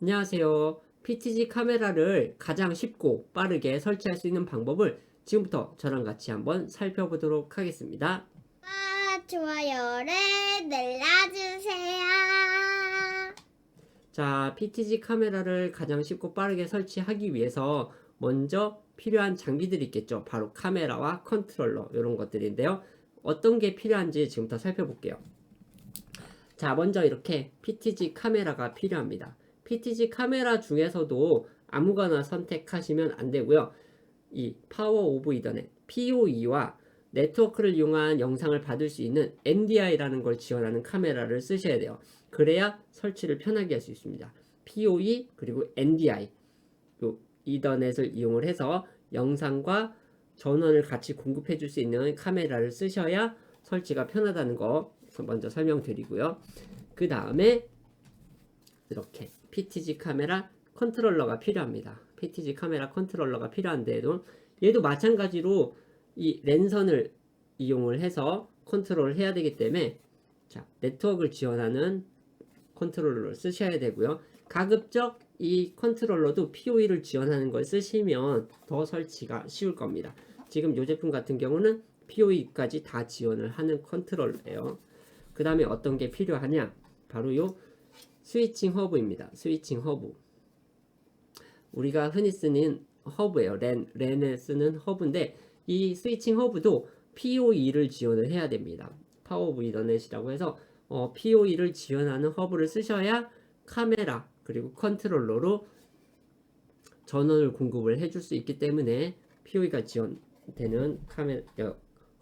안녕하세요. PTZ 카메라를 가장 쉽고 빠르게 설치할 수 있는 방법을 지금부터 저랑 같이 한번 살펴보도록 하겠습니다. 아, 좋아요를 눌러주세요. 자, PTZ 카메라를 가장 쉽고 빠르게 설치하기 위해서 먼저 필요한 장비들이 있겠죠. 바로 카메라와 컨트롤러 이런 것들인데요. 어떤 게 필요한지 지금부터 살펴볼게요. 자, 먼저 이렇게 PTZ 카메라가 필요합니다. PTZ 카메라 중에서도 아무거나 선택하시면 안 되고요. 이 파워 오브 이더넷 PoE와 네트워크를 이용한 영상을 받을 수 있는 NDI라는 걸 지원하는 카메라를 쓰셔야 돼요. 그래야 설치를 편하게 할 수 있습니다. PoE 그리고 NDI 요 이더넷을 이용을 해서 영상과 전원을 같이 공급해 줄 수 있는 카메라를 쓰셔야 설치가 편하다는 거 먼저 설명드리고요. 그 다음에 이렇게 PTZ 카메라 컨트롤러가 필요합니다. PTZ 카메라 컨트롤러가 필요한데도 얘도 마찬가지로 이 랜선을 이용을 해서 컨트롤을 해야 되기 때문에 자, 네트워크를 지원하는 컨트롤러를 쓰셔야 되고요. 가급적 이 컨트롤러도 PoE를 지원하는 걸 쓰시면 더 설치가 쉬울 겁니다. 지금 이 제품 같은 경우는 PoE까지 다 지원을 하는 컨트롤러예요. 그 다음에 어떤 게 필요하냐? 바로 요 스위칭 허브입니다. 스위칭 허브. 우리가 흔히 쓰는 허브예요. 랜, 랜에 쓰는 허브인데 이 스위칭 허브도 PoE를 지원을 해야 됩니다. 파워 오브 이더넷이라고 해서 어, PoE를 지원하는 허브를 쓰셔야 카메라 그리고 컨트롤러로 전원을 공급을 해줄 수 있기 때문에 PoE가 지원되는 카메라 어,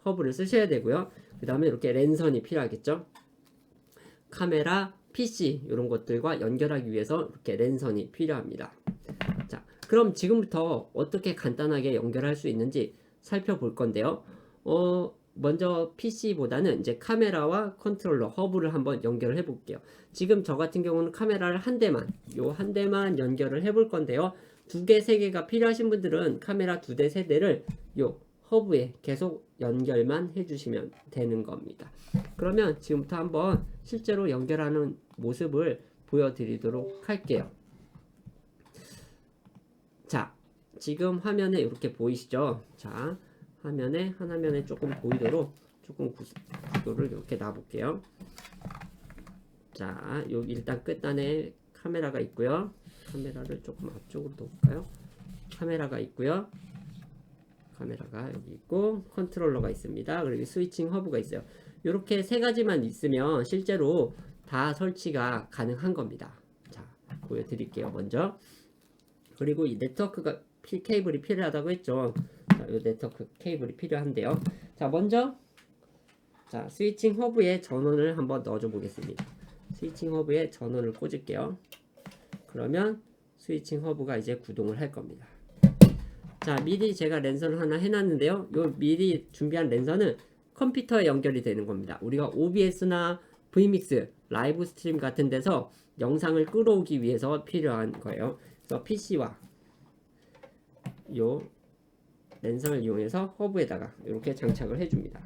허브를 쓰셔야 되고요. 그 다음에 이렇게 랜선이 필요하겠죠. 카메라, PC 이런 것들과 연결하기 위해서 이렇게 랜선이 필요합니다. 자, 그럼 지금부터 어떻게 간단하게 연결할 수 있는지 살펴볼 건데요. 어, 먼저 PC보다는 이제 카메라와 컨트롤러 허브를 한번 연결을 해 볼게요. 지금 저 같은 경우는 카메라를 한 대만, 요 한 대만 연결을 해 볼 건데요. 두 개, 세 개가 필요하신 분들은 카메라 두 대, 세 대를 요 허브에 계속 연결만 해주시면 되는 겁니다. 그러면 지금부터 한번 실제로 연결하는 모습을 보여드리도록 할게요. 자, 지금 화면에 이렇게 보이시죠? 자, 화면에 한 화면에 조금 보이도록 조금 구- 구도를 이렇게 놔볼게요. 자, 요 일단 끝단에 카메라가 있고요. 카메라를 조금 앞쪽으로 놓을까요? 카메라가 있고요. 카메라가 여기 있고 컨트롤러가 있습니다. 그리고 스위칭 허브가 있어요. 이렇게 세 가지만 있으면 실제로 다 설치가 가능한 겁니다. 자, 보여드릴게요. 먼저 그리고 이 네트워크가 피- 케이블이 필요하다고 했죠. 자, 이 네트워크 케이블이 필요한데요. 자, 먼저 자 스위칭 허브에 전원을 한번 넣어줘 보겠습니다. 스위칭 허브에 전원을 꽂을게요. 그러면 스위칭 허브가 이제 구동을 할 겁니다. 자, 미리 제가 랜선을 하나 해놨는데요. 요 미리 준비한 랜선은 컴퓨터에 연결이 되는 겁니다. 우리가 OBS나 vmix, 라이브 스트림 같은 데서 영상을 끌어오기 위해서 필요한 거예요. 그래서 PC와 요 랜선을 이용해서 허브에다가 이렇게 장착을 해줍니다.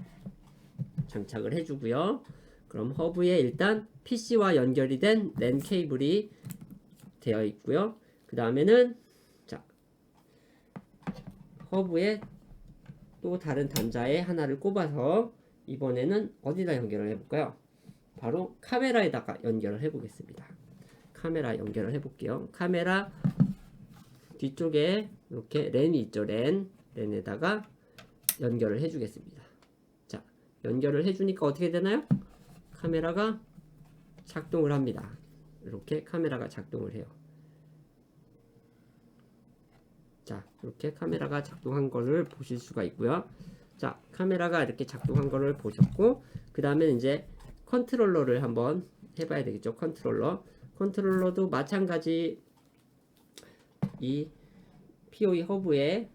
장착을 해주고요. 그럼 허브에 일단 PC와 연결이 된 랜 케이블이 되어 있고요. 그 다음에는 자 허브에 또 다른 단자에 하나를 꼽아서 이번에는 어디다 연결을 해볼까요? 바로 카메라에다가 연결을 해보겠습니다. 카메라 연결을 해볼게요. 카메라 뒤쪽에 이렇게 랜이 있죠. 랜 랜에다가 연결을 해주겠습니다. 자 연결을 해주니까 어떻게 되나요? 카메라가 작동을 합니다. 이렇게 카메라가 작동을 해요. 자, 이렇게 카메라가 작동한 거를 보실 수가 있고요. 자, 카메라가 이렇게 작동한 거를 보셨고, 그 다음에 이제 컨트롤러를 한번 해봐야 되겠죠. 컨트롤러. 컨트롤러도 마찬가지 이 POE 허브에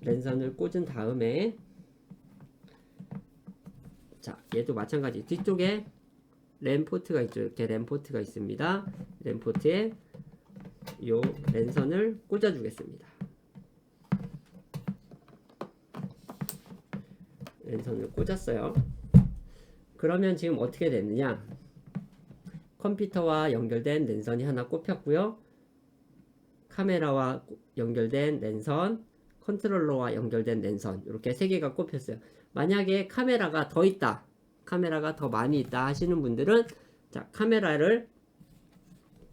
랜선을 꽂은 다음에 자, 얘도 마찬가지 뒤쪽에 램 포트가 있죠. 이렇게 램 포트가 있습니다. 램 포트에 요 랜선을 꽂아 주겠습니다. 랜선을 꽂았어요. 그러면 지금 어떻게 됐느냐? 컴퓨터와 연결된 랜선이 하나 꼽혔고요. 카메라와 고- 연결된 랜선, 컨트롤러와 연결된 랜선 이렇게 세 개가 꼽혔어요. 만약에 카메라가 더 있다, 카메라가 더 많이 있다 하시는 분들은 자 카메라를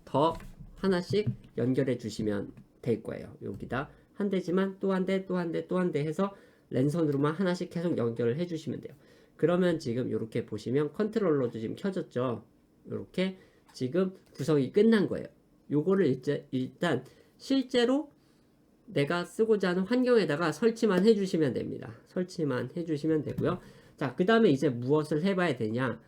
더 하나씩 연결해 주시면 될 거예요. 여기다 한 대지만 또 한 대, 또 한 대, 또 한 대 해서 랜선으로만 하나씩 계속 연결을 해 주시면 돼요. 그러면 지금 이렇게 보시면 컨트롤러도 지금 켜졌죠. 이렇게 지금 구성이 끝난 거예요. 요거를 일제, 일단 실제로 내가 쓰고자 하는 환경에다가 설치만 해주시면 됩니다. 설치만 해주시면 되고요. 자, 그 다음에 이제 무엇을 해봐야 되냐?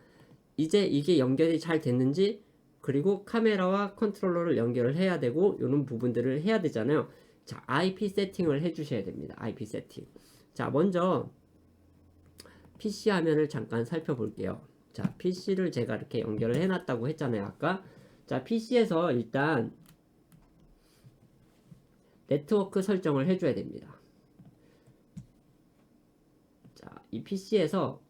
이제 이게 연결이 잘 됐는지 그리고 카메라와 컨트롤러를 연결을 해야 되고 이런 부분들을 해야 되잖아요. 자, IP 세팅을 해주셔야 됩니다. IP 세팅. 자, 먼저 PC 화면을 잠깐 살펴볼게요. 자, PC를 제가 이렇게 연결을 해놨다고 했잖아요. 아까. 자, PC에서 일단 네트워크 설정을 해줘야 됩니다. 자, 이 PC에서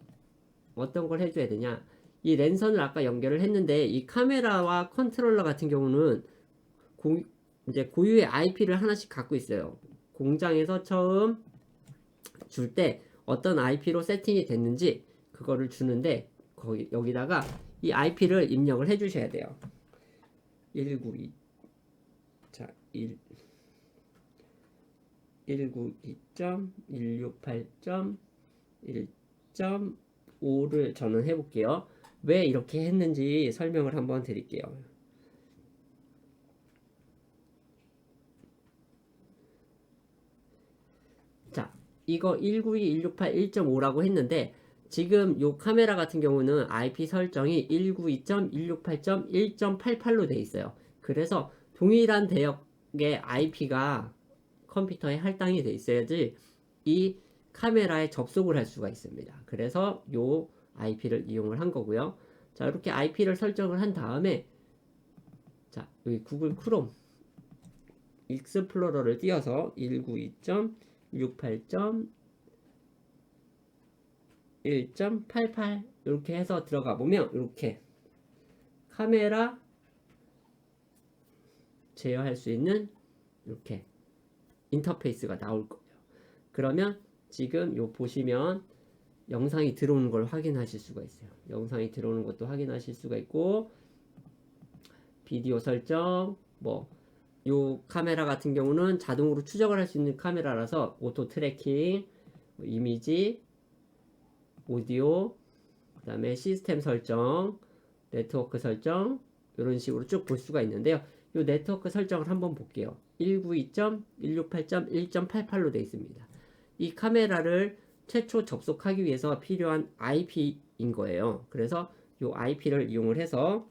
어떤 걸 해줘야 되냐? 이 랜선을 아까 연결을 했는데 이 카메라와 컨트롤러 같은 경우는 고, 이제 고유의 IP를 하나씩 갖고 있어요. 공장에서 처음 줄 때 어떤 IP로 세팅이 됐는지 그거를 주는데 거기 여기다가 이 IP를 입력을 해 주셔야 돼요. 192 자, 1 192.168.1.5를 저는 해 볼게요. 왜 이렇게 했는지 설명을 한번 드릴게요. 자, 이거 192.168.1.5라고 했는데 지금 요 카메라 같은 경우는 IP 설정이 192.168.1.88로 돼 있어요. 그래서 동일한 대역의 IP가 컴퓨터에 할당이 돼 있어야지 이 카메라에 접속을 할 수가 있습니다. 그래서 요 IP를 이용을 한 거고요. 자, 이렇게 IP를 설정을 한 다음에 자, 여기 구글 크롬 익스플로러를 띄워서 192.168.1.88 이렇게 해서 들어가 보면 이렇게 카메라 제어할 수 있는 이렇게 인터페이스가 나올 거예요. 그러면 지금 요 보시면 영상이 들어오는 걸 확인하실 수가 있어요. 영상이 들어오는 것도 확인하실 수가 있고 비디오 설정 뭐 요 카메라 같은 경우는 자동으로 추적을 할 수 있는 카메라라서 오토 트래킹, 뭐 이미지, 오디오, 그 다음에 시스템 설정, 네트워크 설정 이런 식으로 쭉 볼 수가 있는데요. 요 네트워크 설정을 한번 볼게요. 192.168.1.88로 되어 있습니다. 이 카메라를 최초 접속하기 위해서 필요한 IP인 거예요. 그래서 이 IP를 이용을 해서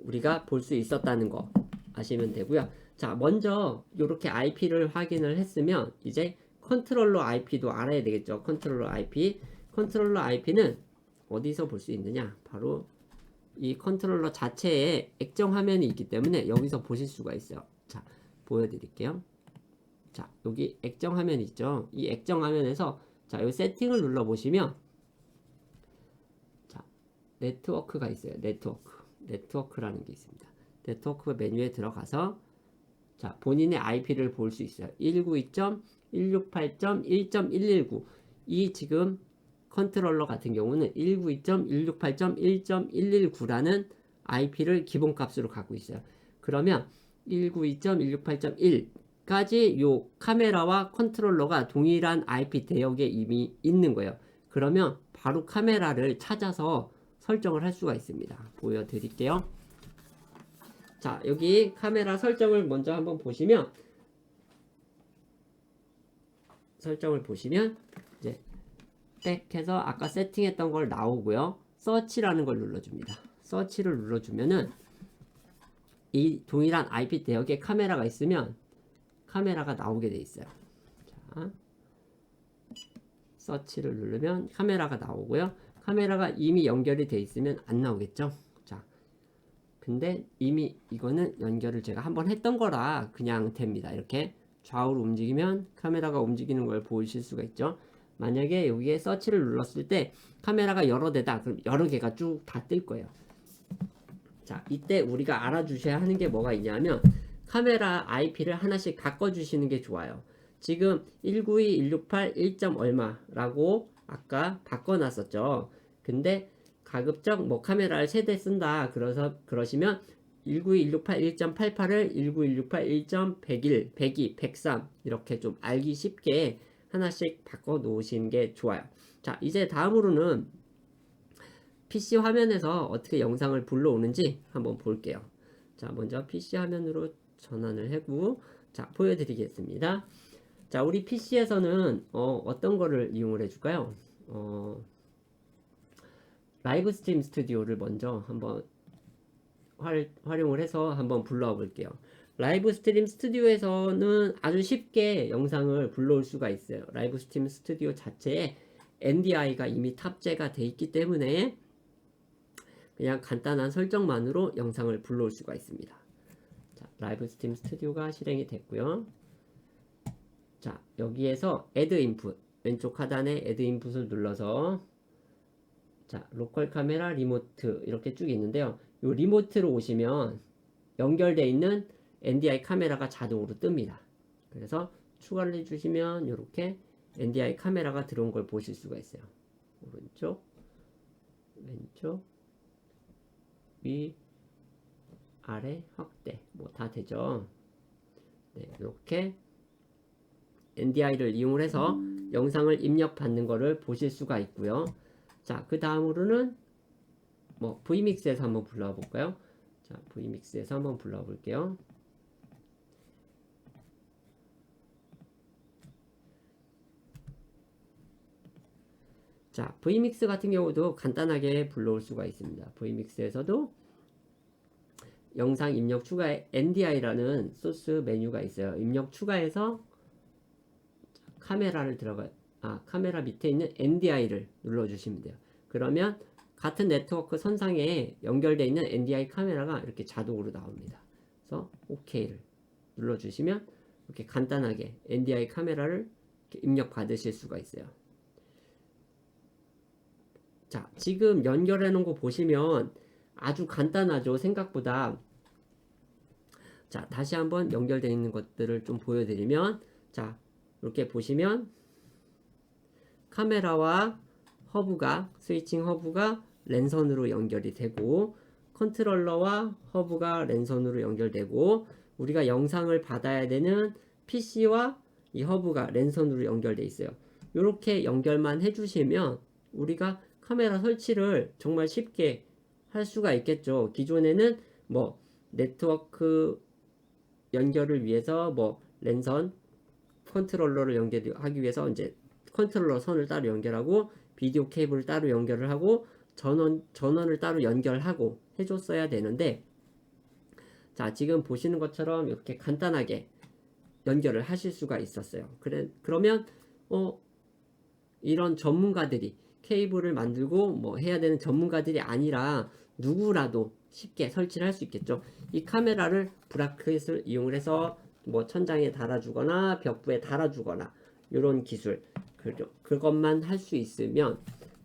우리가 볼 수 있었다는 거 아시면 되고요. 자, 먼저 이렇게 IP를 확인을 했으면 이제 컨트롤러 IP도 알아야 되겠죠. 컨트롤러 IP. 컨트롤러 IP는 어디서 볼 수 있느냐? 바로 이 컨트롤러 자체에 액정 화면이 있기 때문에 여기서 보실 수가 있어요. 자, 보여드릴게요. 자, 여기 액정 화면 있죠? 이 액정 화면에서 자, 이 세팅을 눌러 보시면 자, 네트워크가 있어요. 네트워크. 네트워크라는 게 있습니다. 네트워크 메뉴에 들어가서 자, 본인의 IP를 볼 수 있어요. 192.168.1.119. 이 지금 컨트롤러 같은 경우는 192.168.1.119라는 IP를 기본 값으로 갖고 있어요. 그러면 192.168.1까지 요 카메라와 컨트롤러가 동일한 IP 대역에 이미 있는 거예요. 그러면 바로 카메라를 찾아서 설정을 할 수가 있습니다. 보여드릴게요. 자, 여기 카메라 설정을 먼저 한번 보시면 설정을 보시면 이제 땡 해서 아까 세팅했던 걸 나오고요. 서치라는 걸 눌러줍니다. 서치를 눌러주면은 이 동일한 IP 대역에 카메라가 있으면 카메라가 나오게 돼 있어요. 자, 서치를 누르면 카메라가 나오고요. 카메라가 이미 연결이 돼 있으면 안 나오겠죠. 자, 근데 이미 이거는 연결을 제가 한번 했던 거라 그냥 됩니다. 이렇게 좌우로 움직이면 카메라가 움직이는 걸 보실 수가 있죠. 만약에 여기에 서치를 눌렀을 때 카메라가 여러 대다. 그럼 여러 개가 쭉 다 뜰 거예요. 자, 이때 우리가 알아주셔야 하는 게 뭐가 있냐면 카메라 IP를 하나씩 바꿔 주시는 게 좋아요. 지금 192, 168, 1점 얼마라고 아까 바꿔 놨었죠. 근데 가급적 뭐 카메라를 세대 쓴다. 그래서 그러시면 192, 168, 1.88을 192, 168, 1.101, 102, 103 이렇게 좀 알기 쉽게 하나씩 바꿔 놓으시는 게 좋아요. 자, 이제 다음으로는 PC 화면에서 어떻게 영상을 불러오는지 한번 볼게요. 자, 먼저 PC 화면으로 전환을 하고 자, 보여드리겠습니다. 자, 우리 PC에서는 어, 어떤 거를 이용을 해줄까요? 어, 라이브 스트림 스튜디오를 먼저 한번 활, 활용을 해서 한번 불러와 볼게요. 라이브 스트림 스튜디오에서는 아주 쉽게 영상을 불러올 수가 있어요. 라이브 스트림 스튜디오 자체에 NDI가 이미 탑재가 돼 있기 때문에 그냥 간단한 설정만으로 영상을 불러올 수가 있습니다. 자, 라이브 스트림 스튜디오가 실행이 됐고요. 자, 여기에서 Add Input 왼쪽 하단에 Add Input을 눌러서 자, 로컬 카메라 리모트 이렇게 쭉 있는데요. 이 리모트로 오시면 연결되어 있는 NDI 카메라가 자동으로 뜹니다. 그래서 추가를 해주시면 이렇게 NDI 카메라가 들어온 걸 보실 수가 있어요. 오른쪽, 왼쪽, 위, 아래, 확대 뭐 다 되죠. 네, 이렇게 NDI를 이용을 해서 영상을 입력받는 거를 보실 수가 있고요. 자, 그 다음으로는 뭐 Vmix에서 한번 불러와 볼까요? 자, Vmix에서 한번 불러와 볼게요. 자, Vmix 같은 경우도 간단하게 불러올 수가 있습니다. Vmix에서도 영상 입력 추가에 NDI라는 소스 메뉴가 있어요. 입력 추가해서 카메라를 들어가 아 카메라 밑에 있는 NDI를 눌러주시면 돼요. 그러면 같은 네트워크 선상에 연결되어 있는 NDI 카메라가 이렇게 자동으로 나옵니다. 그래서 OK를 눌러주시면 이렇게 간단하게 NDI 카메라를 입력 받으실 수가 있어요. 자, 지금 연결해 놓은 거 보시면 아주 간단하죠. 생각보다. 자, 다시 한번 연결되어 있는 것들을 좀 보여드리면, 자, 이렇게 보시면 카메라와 허브가, 스위칭 허브가 랜선으로 연결이 되고, 컨트롤러와 허브가 랜선으로 연결되고, 우리가 영상을 받아야 되는 PC와 이 허브가 랜선으로 연결돼 있어요. 이렇게 연결만 해주시면 우리가 카메라 설치를 정말 쉽게 할 수가 있겠죠. 기존에는 뭐 네트워크 연결을 위해서 뭐 랜선 컨트롤러를 연결하기 위해서 이제 컨트롤러 선을 따로 연결하고 비디오 케이블을 따로 연결을 하고 전원 전원을 따로 연결하고 해줬어야 되는데 자 지금 보시는 것처럼 이렇게 간단하게 연결을 하실 수가 있었어요. 그래 그러면 어 이런 전문가들이 케이블을 만들고 뭐 해야 되는 전문가들이 아니라 누구라도 쉽게 설치를 할 수 있겠죠. 이 카메라를 브라켓을 이용을 해서 뭐 천장에 달아주거나 벽부에 달아주거나 이런 기술 그, 그것만 할 수 있으면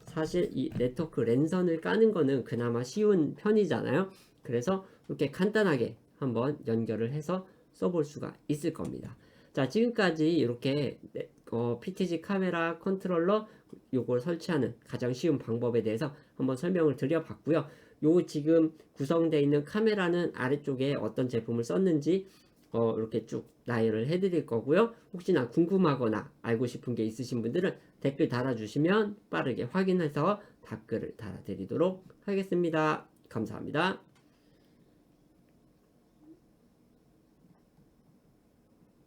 사실 이 네트워크 랜선을 까는 거는 그나마 쉬운 편이잖아요. 그래서 이렇게 간단하게 한번 연결을 해서 써볼 수가 있을 겁니다. 자 지금까지 이렇게 네, 어, PTG 카메라 컨트롤러 요걸 설치하는 가장 쉬운 방법에 대해서 한번 설명을 드려봤고요. 요 지금 구성되어 있는 카메라는 아래쪽에 어떤 제품을 썼는지 어, 이렇게 쭉 나열을 해드릴 거고요. 혹시나 궁금하거나 알고 싶은 게 있으신 분들은 댓글 달아주시면 빠르게 확인해서 답글을 달아드리도록 하겠습니다. 감사합니다.